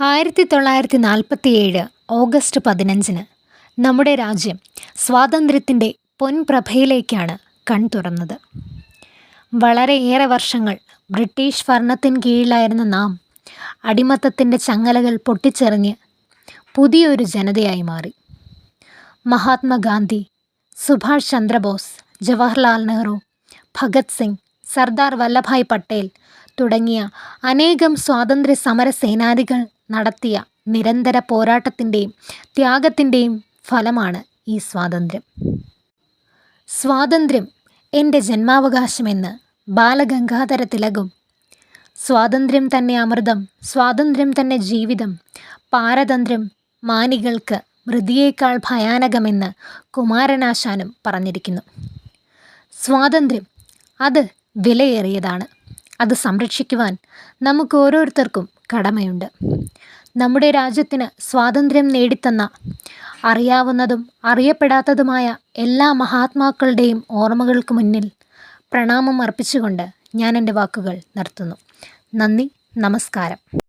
ആയിരത്തി തൊള്ളായിരത്തി നാൽപ്പത്തിയേഴ് ഓഗസ്റ്റ് പതിനഞ്ചിന് നമ്മുടെ രാജ്യം സ്വാതന്ത്ര്യത്തിന്റെ പൊൻപ്രഭയിലേക്കാണ് കൺ തുറന്നത്. വളരെയേറെ വർഷങ്ങൾ ബ്രിട്ടീഷ് ഭരണത്തിന് കീഴിലായിരുന്ന നാം അടിമത്തത്തിന്റെ ചങ്ങലകൾ പൊട്ടിച്ചെറിഞ്ഞ് പുതിയൊരു ജനതയായി മാറി. മഹാത്മാഗാന്ധി സുഭാഷ് ചന്ദ്രബോസ് ജവഹർലാൽ നെഹ്റു ഭഗത് സിംഗ് സർദാർ വല്ലഭായ് പട്ടേൽ തുടങ്ങിയ അനേകം സ്വാതന്ത്ര്യ സമര സേനാനികൾ നടത്തിയ നിരന്തര പോരാട്ടത്തിന്റെയും ത്യാഗത്തിന്റെയും ഫലമാണ് ഈ സ്വാതന്ത്ര്യം. സ്വാതന്ത്ര്യം എന്റെ ജന്മാവകാശമെന്ന് ബാലഗംഗാധര തിലകും. സ്വാതന്ത്ര്യം തന്നെ അമൃതം സ്വാതന്ത്ര്യം തന്നെ ജീവിതം പാരതന്ത്ര്യം മാനികൾക്ക് മൃതിയേക്കാൾ ഭയാനകമെന്ന് കുമാരനാശാനും പറഞ്ഞിരിക്കുന്നു. സ്വാതന്ത്ര്യം അത് വിലയേറിയതാണ്. അത് സംരക്ഷിക്കുവാൻ നമുക്ക് ഓരോരുത്തർക്കും കടമയുണ്ട്. നമ്മുടെ രാജ്യത്തിന് സ്വാതന്ത്ര്യം നേടിത്തന്ന അറിയാവുന്നതും അറിയപ്പെടാത്തതുമായ എല്ലാ മഹാത്മാക്കളുടെയും ഓർമ്മകൾക്ക് മുന്നിൽ പ്രണാമം അർപ്പിച്ചുകൊണ്ട് ഞാൻ എന്റെ വാക്കുകൾ നിർത്തുന്നു. നന്ദി നമസ്കാരം.